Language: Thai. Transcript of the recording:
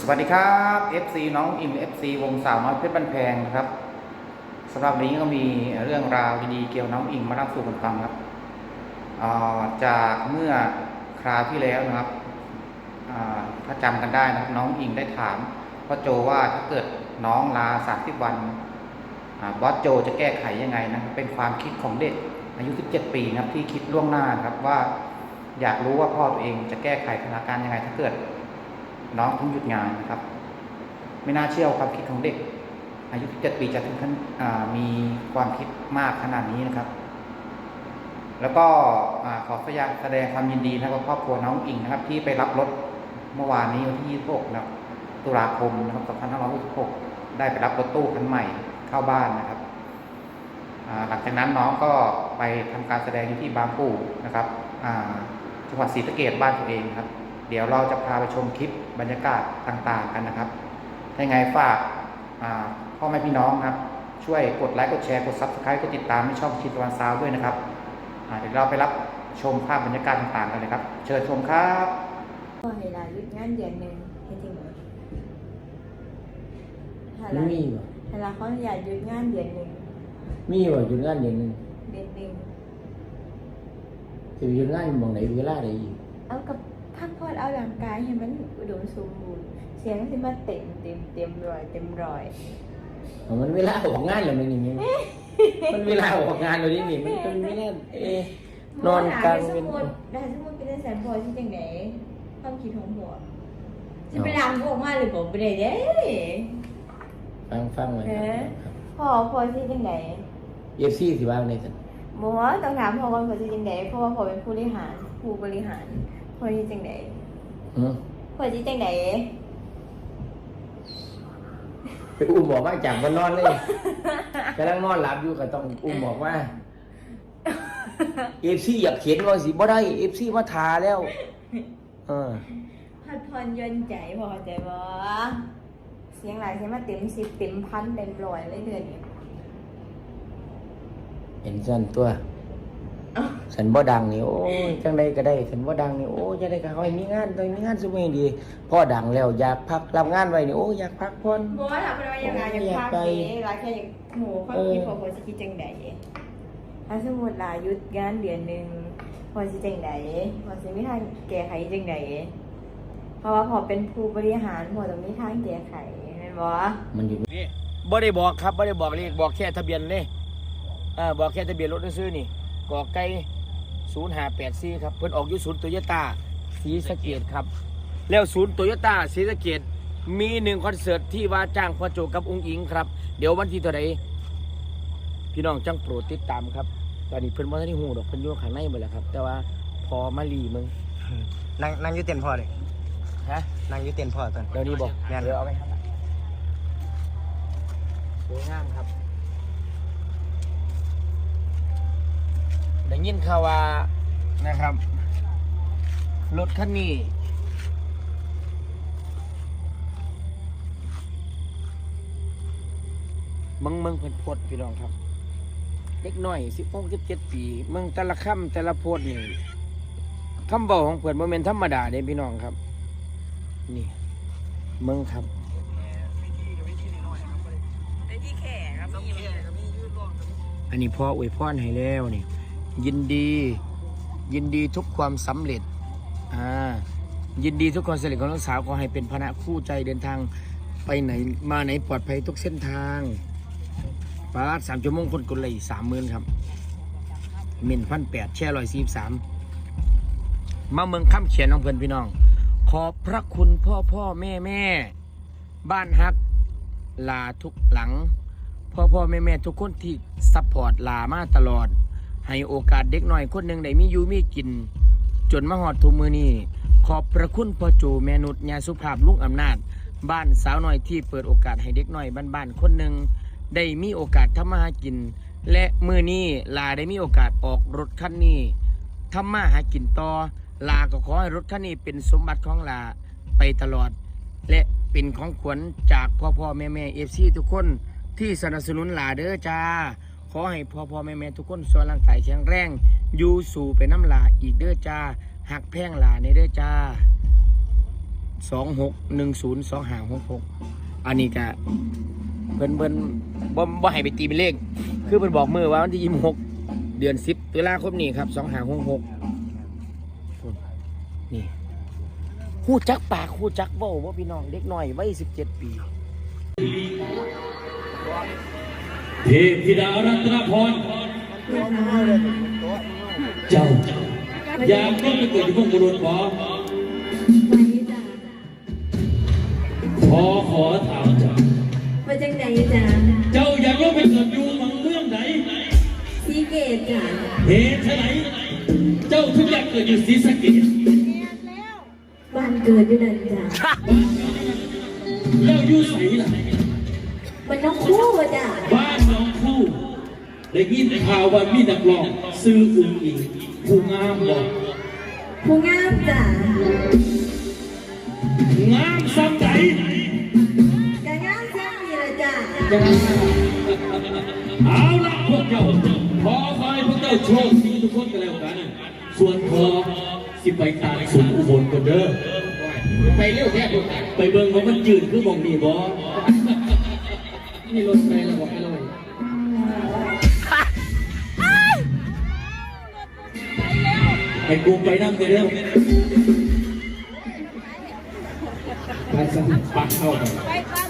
สวัสดีครับ FC น้องอิม FC วงสาวน้อยเพชรบันแพงนะครับสำหรับวันนี้ก็มีเรื่องราวดีๆเกี่ยวน้องอิงมาเล่าสู่กันฟังครับอ่าจากเมื่อคราวที่แล้วนะครับอ่าถ้าจำกันได้นะครับ น้องอิงได้ถามพ่อโจว่าถ้าเกิดน้องลา30วันอ่าบอสโจจะแก้ไขยังไงนะเป็นความคิดของเด็กอายุ 17 ปีนะครับที่คิดล่วงหน้าครับว่าอยากรู้ว่าพ่อตัวเองจะแก้ไขสถานการณ์ยังไง ถ้าเกิด น้องต้องหยุดงานนะครับ ไม่น่าเชื่อความคิดของเด็ก อายุ17ปีจะถึงขั้นอ่ามีความคิดมากขนาดนี้นะครับ แล้วก็อ่าขอแสดงความยินดีนะครับครอบครัวน้องอิงนะครับ ที่ไปรับรถเมื่อวานนี้วันที่26นะครับตุลาคมนะครับ2566ได้ไปรับรถตู้คันใหม่เข้าบ้านนะครับ หลังจากนั้นน้องก็ไปทำการแสดงอยู่ที่บางปูนะครับจังหวัดศรีสะเกษบ้านตัวเองครับ เดี๋ยวเราจะพาไปชมคลิปบรรยากาศต่าง ๆ กันนะครับถ้ายังไงฝากอ่าพ่อแม่พี่น้องนะครับ ช่วยกดไลค์กดแชร์กด subscribe กดติดตามให้ช่องชินตะวันซาวด้วยนะครับอ่าเดี๋ยวเราไปรับชมภาพบรรยากาศต่างๆกันเลยครับ เชิญชมครับก็ให้ลาหยุดงานเดือนหนึ่งให้จริงเหรอให้มัลานมีบ่ให้ลาเขาอยากหยุดงานเดือนหนึ่งมีบ่หยุดงานเดือนหนึงเดือนหนึ่งสิไปหยุดงานหม่องไหนเวลาใดอีกเอากับ พักผ่อนเอาร่างกายให้มันอุดมสมบูรณ์เสียงที่มาเต็มเต็มเต็มรอยเต็มรอยเอามันเวลาออกงานแล้วมันนี่แม่มันเวลาออกงานแล้วนี่นี่มันเป็นเวลาเอะนอนกลางสเป็มนมติได้สมมติเป็นแสนพอที่จังไหนความคิดของหัวจะไปล้างพวกมาหรือผมไปได้เด้ฟังฟังไว้เอ๊ะครับพ่อพอที่จังไหนเอฟซีสิว่าในสันบัวต้องถามพ่อว่าพอที่จังไหนเพราะว่าพ่อเป็นผู้บริหารผู้บริหาร พอที่จังไหนอืมพอที่จังไหนไปอุ้มบอกว่าจากบนนอนเลยกำลังนอนหลับอยู่ก็ต้องอุ้มบอกว่าเอฟซีอยากเขียนว่าสิบ่ได้เอฟซีมาทาแล้ว เออพัดพรยนต์ใจพอใจบ่เสียงหลายเสียงมาเต็มสิบเต็มพันเต็มร้อยเลยเดือนนี้เห็นสันตัวเอ้า ฉันบ่ดังนี่โอ้ยจังใดก็ได้ฉันบ่ดังนี่โอ้ยจังใดก็ขอให้มีงานต้องมีงานซุมื้อนี้ดีพ่อดังแล้วอยากพักรับงานไว้นี่โอ้ยอยากพักผ่อนบัวถามไปว่ายังไงยังพักเด้หลายแค่ยังหมูความคิดพอพอสิคิดจังไหนถ้าสมมติลาหยุดงานเดือนหนึ่งพอสิจังไหนพอสิมีทางแก้ไขจังไหนเพราะว่าพอเป็นผู้บริหารพอต้องมีทางแก้ไขแม่นบ่มันอยู่นี่บ่ได้บอกครับบ่ได้บอกเลขบอกแค่ทะเบียนเลยอ่าบอกแค่ทะเบียนรถซื้อๆนี่กอไก่ 0584ครับ เพิ่นออกอยู่ศูนย์โตโยต้าศรีสะเกษครับ แล้วศูนย์โตโยต้าศรีสะเกษมีหนึ่งคอนเสิร์ตที่ว่าจ้างพ่อโจกับองค์อิงครับ เดี๋ยววันที่เท่าไหร่พี่น้องจังโปรดติดตามครับ ตอนนี้เพิ่นบ่ทันได้ฮู้ดอกเพิ่นอยู่ข้างในหมดแล้วครับ แต่ว่าพอมาลีมึงนั่งนั่งอยูเต็นพ่อเลยฮะนั่งอยูเต็นพ่อตอนเดี๋ยวนี้บอกแม่นเดี๋ยวเอาไปครับสวยงามครับได้ ยินข่าวว่านะครับ รถคันนี้มึงมึงเพิ่นโพดพี่น้องครับเล็กน้อยสิบหกสิบเจ็ดปีมึงแต่ละคำแต่ละโพดนี่คำบอกของเพื่อนโมเมนธรรมดาเด้พี่น้องครับ นี่มึงครับอันนี้พ่ออวยพรให้แล้วนี่ ยินดี ยินดีทุกความสำเร็จอ่ายินดีทุกความสำเร็จของน้องสาวขอให้เป็นพนะคู่ใจเดินทางไปไหนมาไหนปลอดภัยทุกเส้นทางปาดสามชั่วโมงคนกดเลยสามหมื่นครับเมนพันแปดแช่ร้อยสี่สามมาเมืองคำเขียนของเพื่อนพี่น้อง ขอบพระคุณพ่อพ่อแม่แม่ บ้านฮักลาทุกหลัง พ่อพ่อแม่แม่ทุกคนที่ซัพพอร์ตลามาตลอด ให้โอกาสเด็กหน่อยคนหนึ่งได้มีอยู่มีกิน จนมาหอดทุกมือนี้ขอบพระคุณพ่อโจแมนุชยาสุภาพลุงอำนาจ บ้านสาวหน้อยที่เปิดโอกาสให้เด็กหน้อยบ้านๆคนหนึ่งได้มีโอกาสทำมาหากิน และมือนี้ลาได้มีโอกาสออกรถคันนี้ทำมาหากินต่อลาก็ขอให้รถคันนี้เป็นสมบัติของลาไปตลอด และเป็นของขวัญจากพ่อพ่อแม่แม่เอฟซีทุกคนที่สนับสนุนลาเด้อจ้า ขอให้พ่อพ่อแม่แม่ทุกคนสวนร่างกายแข็งแรงอยู่สู่ไปน้ำลาอีกเด้อจ้าหักแพงหลาในเด้อจ้าสองหกหนึ่งศูนย์สองห้าหกหกอันนี้ก็เพิ่นเพิ่นบ่บ่ให้ไปตีเป็นเลข คือเพิ่นบอกมือว่าวันที่ยี่สิบหกเดือนสิบตุลาคมนี้ครับสองห้าหกหกนี่คู่จักปากคู่จักเว้าว่าพี่น้องเด็กน้อยวัยสิบเจ็ดปี เทพธิดารัตนพร เจ้า อยากก็ไปเกิดอยู่เมืองบุรุษขอขอขอถามเจ้า มาจังไหนจ้ะเจ้าอยากก็ไปเกิดอยู่เมืองเมืองไหนซีเกตจ้ะเหตุไฉนเจ้าทุกอยากเกิดอยู่ศรีสะเกษบ้านเกิดอยู่นั่นจ้ะแล้วอยู่ใสล่ะ มันน้องคู่จ้ะบ้านน้องคู่ได้ยินข่าวว่ามีนักร้องซื้ออุ้งอิงผู้งามบอกผู้งามจ้ะงามซ้ำใจกะงามซ้ำนี่ละจ้ะเอาละพวกเจ้าขอคอยพวกเจ้าโชคดีทุกคนกันแล้วกันส่วนพอสิไปตากสุนอุบลกันเด้อไปเร็วแท้ดูแต่ไปเบิ่งว่ามันยืนคือมองนี่บ่ นี่รถไปแล้วบอกไปเลยให้กูไปนั่งกันเด้อไปสั่งปักเข้าไปไปไป